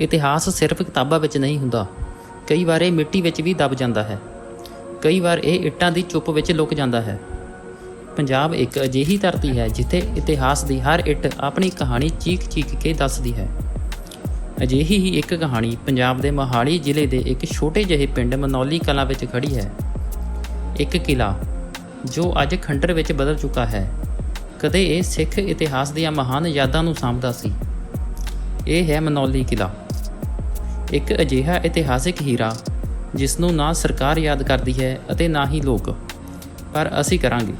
ਇਤਿਹਾਸ ਸਿਰਫ ਕਿਤਾਬਾਂ ਵਿੱਚ ਨਹੀਂ ਹੁੰਦਾ। ਕਈ ਵਾਰ ਇਹ ਮਿੱਟੀ ਵਿੱਚ ਵੀ ਦਬ ਜਾਂਦਾ ਹੈ। ਕਈ ਵਾਰ ਇਹ ਇੱਟਾਂ ਦੀ ਚੁੱਪ ਵਿੱਚ ਲੁਕ ਜਾਂਦਾ ਹੈ। ਪੰਜਾਬ ਇੱਕ ਅਜਿਹੀ ਧਰਤੀ ਹੈ ਜਿੱਥੇ ਇਤਿਹਾਸ ਦੀ ਹਰ ਇੱਟ ਆਪਣੀ ਕਹਾਣੀ ਚੀਕ-ਚੀਕ ਕੇ ਦੱਸਦੀ ਹੈ। ਅਜਿਹੀ ਹੀ ਇੱਕ ਕਹਾਣੀ ਪੰਜਾਬ ਦੇ ਮੋਹਾਲੀ ਜ਼ਿਲ੍ਹੇ ਦੇ ਇੱਕ ਛੋਟੇ ਜਿਹੇ ਪਿੰਡ ਮਨੌਲੀ ਕਲਾਂ ਵਿੱਚ ਖੜੀ ਹੈ। ਇੱਕ ਕਿਲਾ ਜੋ ਅੱਜ ਖੰਡਰ ਵਿੱਚ ਬਦਲ ਚੁੱਕਾ ਹੈ। ਕਦੇ ਇਹ ਸਿੱਖ ਇਤਿਹਾਸ ਦੀਆਂ ਮਹਾਨ ਯਾਦਾਂ ਨੂੰ ਸਾਂਭਦਾ ਸੀ। ਇਹ ਹੈ ਮਨੌਲੀ ਕਿਲਾ ਇੱਕ ਅਜਿਹਾ ਇਤਿਹਾਸਿਕ ਹੀਰਾ ਜਿਸ ਨੂੰ ਨਾ ਸਰਕਾਰ ਯਾਦ ਕਰਦੀ ਹੈ ਅਤੇ ਨਾ ਹੀ ਲੋਕ। ਪਰ ਅਸੀਂ ਕਰਾਂਗੇ।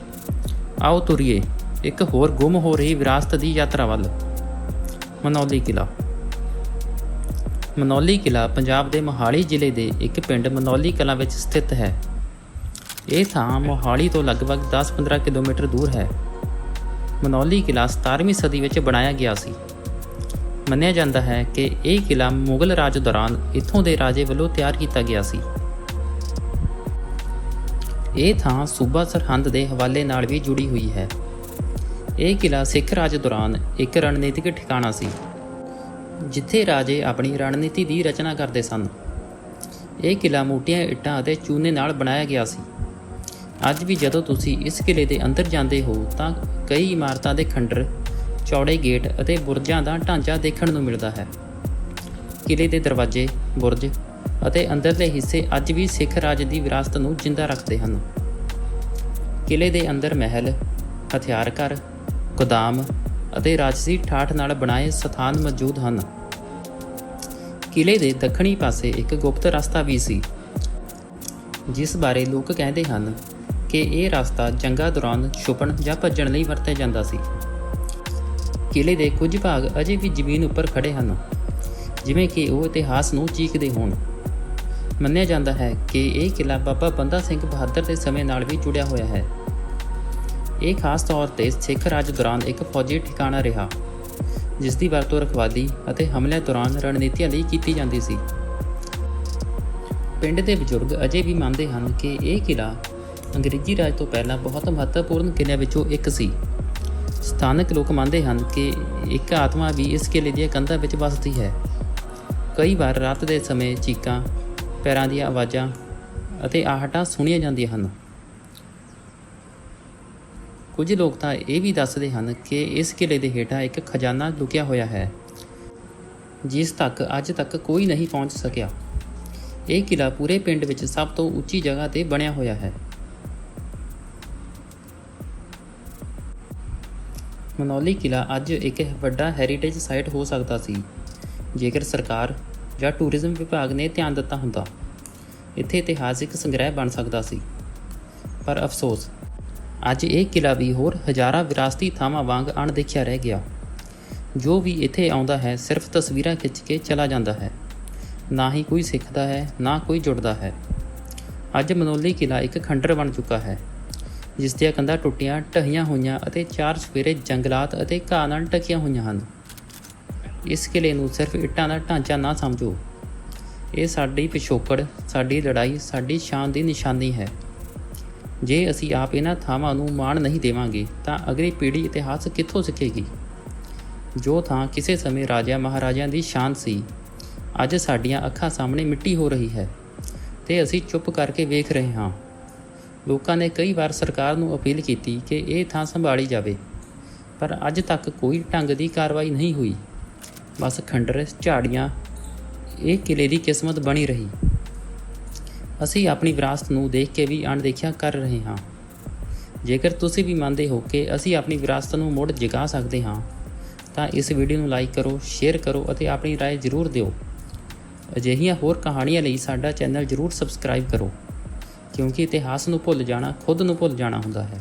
ਆਓ ਤੁਰੀਏ ਇੱਕ ਹੋਰ ਗੁੰਮ ਹੋ ਰਹੀ ਵਿਰਾਸਤ ਦੀ ਯਾਤਰਾ ਵੱਲ। ਮਨੌਲੀ ਕਿਲਾ ਮਨੌਲੀ ਕਿਲਾ ਪੰਜਾਬ ਦੇ ਮੋਹਾਲੀ ਜ਼ਿਲ੍ਹੇ ਦੇ ਇੱਕ ਪਿੰਡ ਮਨੌਲੀ ਕਲਾਂ ਵਿੱਚ ਸਥਿਤ ਹੈ। ਇਹ ਥਾਂ ਮੋਹਾਲੀ ਤੋਂ ਲਗਭਗ 10-15 ਕਿਲੋਮੀਟਰ ਦੂਰ ਹੈ। ਮਨੌਲੀ ਕਿਲਾ 17ਵੀਂ ਸਦੀ ਵਿੱਚ ਬਣਾਇਆ ਗਿਆ ਸੀ। ਮੰਨਿਆ ਜਾਂਦਾ ਹੈ ਕਿ ਇਹ ਕਿਲਾ ਮੁਗਲ ਰਾਜ ਦੌਰਾਨ ਇੱਥੋਂ ਦੇ ਰਾਜੇ ਵੱਲੋਂ ਤਿਆਰ ਕੀਤਾ ਗਿਆ ਸੀ। ਇਹ ਥਾਂ ਸੂਬਾ ਸਰਹੰਦ ਦੇ ਹਵਾਲੇ ਨਾਲ ਵੀ ਜੁੜੀ ਹੋਈ ਹੈ। ਇਹ ਕਿਲਾ ਸਿੱਖ ਰਾਜ ਦੌਰਾਨ ਇੱਕ ਰਣਨੀਤਿਕ ਠਿਕਾਣਾ ਸੀ, ਜਿੱਥੇ ਰਾਜੇ ਆਪਣੀ ਰਣਨੀਤੀ ਦੀ ਰਚਨਾ ਕਰਦੇ ਸਨ। ਇਹ ਕਿਲਾ ਮੋਟੀਆਂ ਇੱਟਾਂ ਅਤੇ ਚੂਨੇ ਨਾਲ ਬਣਾਇਆ ਗਿਆ ਸੀ। ਅੱਜ ਵੀ ਜਦੋਂ ਤੁਸੀਂ ਇਸ ਕਿਲੇ ਦੇ ਅੰਦਰ ਜਾਂਦੇ ਹੋ ਤਾਂ ਕਈ ਇਮਾਰਤਾਂ ਦੇ ਖੰਡਰ ਚੌੜੇ ਗੇਟ ਅਤੇ ਬੁਰਜਾਂ ਦਾ ਢਾਂਚਾ ਦੇਖਣ ਨੂੰ ਮਿਲਦਾ ਹੈ। ਕਿਲੇ ਦੇ ਦਰਵਾਜ਼ੇ, ਬੁਰਜ ਅਤੇ ਅੰਦਰਲੇ ਹਿੱਸੇ ਅੱਜ ਵੀ ਸਿੱਖ ਰਾਜ ਦੀ ਵਿਰਾਸਤ ਨੂੰ ਜਿੰਦਾ ਰੱਖਦੇ ਹਨ। ਕਿਲੇ ਦੇ ਅੰਦਰ ਮਹਿਲ ਹਥਿਆਰ ਘਰ ਗੋਦਾਮ ਅਤੇ ਰਾਜਸੀ ਠਾਠ ਨਾਲ ਬਣਾਏ ਸਥਾਨ ਮੌਜੂਦ ਹਨ। ਕਿਲੇ ਦੇ ਦੱਖਣੀ ਪਾਸੇ ਇੱਕ ਗੁਪਤ ਰਸਤਾ ਵੀ ਸੀ, ਜਿਸ ਬਾਰੇ ਲੋਕ ਕਹਿੰਦੇ ਹਨ ਕਿ ਇਹ ਰਸਤਾ ਜੰਗਾਂ ਦੌਰਾਨ ਛੁਪਣ ਜਾਂ ਭੱਜਣ ਲਈ ਵਰਤਿਆ ਜਾਂਦਾ ਸੀ। ਕਿਲੇ ਦੇ ਕੁਝ ਭਾਗ ਅਜੇ ਵੀ ਜ਼ਮੀਨ ਉੱਪਰ ਖੜੇ ਹਨ, ਜਿਵੇਂ ਕਿ ਉਹ ਇਤਿਹਾਸ ਨੂੰ ਚੀਕਦੇ ਹੋਣ। ਮੰਨਿਆ ਜਾਂਦਾ ਹੈ ਕਿ ਇਹ ਕਿਲਾ ਬਾਬਾ ਬੰਦਾ ਸਿੰਘ ਬਹਾਦਰ ਦੇ ਸਮੇਂ ਨਾਲ ਵੀ ਜੁੜਿਆ ਹੋਇਆ ਹੈ। ਇਹ ਖਾਸ ਤੌਰ ਤੇ ਸਿੱਖ ਰਾਜ ਦੌਰਾਨ ਇੱਕ ਫੌਜੀ ਠਿਕਾਣਾ ਰਿਹਾ ਜਿਸ ਦੀ ਵਰਤੋਂ ਰਖਵਾਦੀ ਅਤੇ ਹਮਲਿਆਂ ਦੌਰਾਨ ਰਣਨੀਤੀਆਂ ਲਈ ਕੀਤੀ ਜਾਂਦੀ ਸੀ। ਪਿੰਡ ਦੇ ਬਜ਼ੁਰਗ ਅਜੇ ਵੀ ਮੰਨਦੇ ਹਨ ਕਿ ਇਹ ਕਿਲਾ ਅੰਗਰੇਜ਼ੀ ਰਾਜ ਤੋਂ ਪਹਿਲਾਂ ਬਹੁਤ ਮਹੱਤਵਪੂਰਨ ਕਿਲਿਆਂ ਵਿੱਚੋਂ ਇੱਕ ਸੀ। ਸਥਾਨਕ ਲੋਕ ਮੰਨਦੇ ਹਨ ਕਿ ਇੱਕ ਆਤਮਾ ਵੀ ਇਸ ਕਿਲੇ ਦੀਆਂ ਕੰਧਾਂ ਵਿੱਚ ਵੱਸਦੀ ਹੈ। ਕਈ ਵਾਰ ਰਾਤ ਦੇ ਸਮੇਂ ਚੀਕਾਂ, ਪੈਰਾਂ ਦੀਆਂ ਆਵਾਜ਼ਾਂ ਅਤੇ ਆਹਟਾਂ ਸੁਣੀਆਂ ਜਾਂਦੀਆਂ ਹਨ। ਕੁਝ ਲੋਕ ਤਾਂ ਇਹ ਵੀ ਦੱਸਦੇ ਹਨ ਕਿ ਇਸ ਕਿਲੇ ਦੇ ਹੇਠਾਂ ਇੱਕ ਖਜ਼ਾਨਾ ਲੁਕਿਆ ਹੋਇਆ ਹੈ, ਜਿਸ ਤੱਕ ਅੱਜ ਤੱਕ ਕੋਈ ਨਹੀਂ ਪਹੁੰਚ ਸਕਿਆ। ਇਹ ਕਿਲਾ ਪੂਰੇ ਪਿੰਡ ਵਿੱਚ ਸਭ ਤੋਂ ਉੱਚੀ ਜਗ੍ਹਾ ਤੇ ਬਣਿਆ ਹੋਇਆ ਹੈ। ਮਨੌਲੀ ਕਿਲਾ ਅੱਜ ਇੱਕ ਵੱਡਾ ਹੈਰੀਟੇਜ ਸਾਈਟ ਹੋ ਸਕਦਾ ਸੀ, ਜੇਕਰ ਸਰਕਾਰ ਜਾਂ ਟੂਰਿਜ਼ਮ ਵਿਭਾਗ ਨੇ ਧਿਆਨ ਦਿੱਤਾ ਹੁੰਦਾ। ਇੱਥੇ ਇਤਿਹਾਸਿਕ ਸੰਗ੍ਰਹਿ ਬਣ ਸਕਦਾ ਸੀ। ਪਰ ਅਫਸੋਸ, ਅੱਜ ਇਹ ਕਿਲਾ ਵੀ ਹੋਰ ਹਜ਼ਾਰਾਂ ਵਿਰਾਸਤੀ ਥਾਵਾਂ ਵਾਂਗ ਅਣਦੇਖਿਆ ਰਹਿ ਗਿਆ। ਜੋ ਵੀ ਇੱਥੇ ਆਉਂਦਾ ਹੈ, ਸਿਰਫ ਤਸਵੀਰਾਂ ਖਿੱਚ ਕੇ ਚਲਾ ਜਾਂਦਾ ਹੈ। ਨਾ ਹੀ ਕੋਈ ਸਿੱਖਦਾ ਹੈ, ਨਾ ਕੋਈ ਜੁੜਦਾ ਹੈ। ਅੱਜ ਮਨੋਲੀ ਕਿਲਾ ਇੱਕ ਖੰਡਰ ਬਣ ਚੁੱਕਾ ਹੈ। ਜਿਸ ਦੀਆਂ ਕੰਧਾਂ ਟੁੱਟੀਆਂ, ਢਹੀਆਂ ਹੋਈਆਂ ਅਤੇ ਚਾਰ ਸਵੇਰੇ ਜੰਗਲਾਤ ਅਤੇ ਘਾਹ ਨਾਲ ਢਕੀਆਂ ਹੋਈਆਂ ਹਨ। ਇਸ ਕਿਲੇ ਨੂੰ ਸਿਰਫ ਇੱਟਾਂ ਦਾ ਢਾਂਚਾ ਨਾ ਸਮਝੋ। ਇਹ ਸਾਡੀ ਪਿਛੋਕੜ, ਸਾਡੀ ਲੜਾਈ, ਸਾਡੀ ਸ਼ਾਨ ਦੀ ਨਿਸ਼ਾਨੀ ਹੈ। ਜੇ ਅਸੀਂ ਆਪ ਇਹਨਾਂ ਥਾਵਾਂ ਨੂੰ ਮਾਣ ਨਹੀਂ ਦੇਵਾਂਗੇ, ਤਾਂ ਅਗਲੀ ਪੀੜ੍ਹੀ ਇਤਿਹਾਸ ਕਿੱਥੋਂ ਸਿੱਖੇਗੀ? ਜੋ ਥਾਂ ਕਿਸੇ ਸਮੇਂ ਰਾਜਿਆਂ ਮਹਾਰਾਜਿਆਂ ਦੀ ਸ਼ਾਨ ਸੀ, ਅੱਜ ਸਾਡੀਆਂ ਅੱਖਾਂ ਸਾਹਮਣੇ ਮਿੱਟੀ ਹੋ ਰਹੀ ਹੈ ਤੇ ਅਸੀਂ ਚੁੱਪ ਕਰਕੇ ਵੇਖ ਰਹੇ ਹਾਂ। ਲੋਕਾਂ ਨੇ ਕਈ ਵਾਰ ਸਰਕਾਰ ਨੂੰ ਅਪੀਲ ਕੀਤੀ ਕਿ ਇਹ ਥਾਂ ਸੰਭਾਲੀ ਜਾਵੇ ਪਰ ਅੱਜ ਤੱਕ ਕੋਈ ਢੰਗ ਦੀ ਕਾਰਵਾਈ ਨਹੀਂ ਹੋਈ ਬਸ ਖੰਡਰ ਝਾੜੀਆਂ ਇਹ ਕਿਲੇ ਦੀ ਕਿਸਮਤ ਬਣੀ ਰਹੀ ਅਸੀਂ ਆਪਣੀ ਵਿਰਾਸਤ ਨੂੰ ਦੇਖ ਕੇ ਵੀ ਅਣਦੇਖਿਆ ਕਰ ਰਹੇ ਹਾਂ ਜੇਕਰ ਤੁਸੀਂ ਵੀ ਮੰਨਦੇ ਹੋ ਕਿ ਅਸੀਂ ਆਪਣੀ ਵਿਰਾਸਤ ਨੂੰ ਮੁੜ ਜਗਾ ਸਕਦੇ ਹਾਂ ਤਾਂ ਇਸ ਵੀਡੀਓ ਨੂੰ ਲਾਈਕ ਕਰੋ ਸ਼ੇਅਰ ਕਰੋ ਅਤੇ ਆਪਣੀ رائے ਜ਼ਰੂਰ ਦਿਓ ਅਜਿਹੀਆਂ ਹੋਰ ਕਹਾਣੀਆਂ ਲਈ ਸਾਡਾ ਚੈਨਲ ਜ਼ਰੂਰ ਸਬਸਕ੍ਰਾਈਬ ਕਰੋ ਕਿਉਂਕਿ ਇਤਿਹਾਸ ਨੂੰ ਭੁੱਲ ਜਾਣਾ ਖੁਦ ਨੂੰ ਭੁੱਲ ਜਾਣਾ ਹੁੰਦਾ ਹੈ।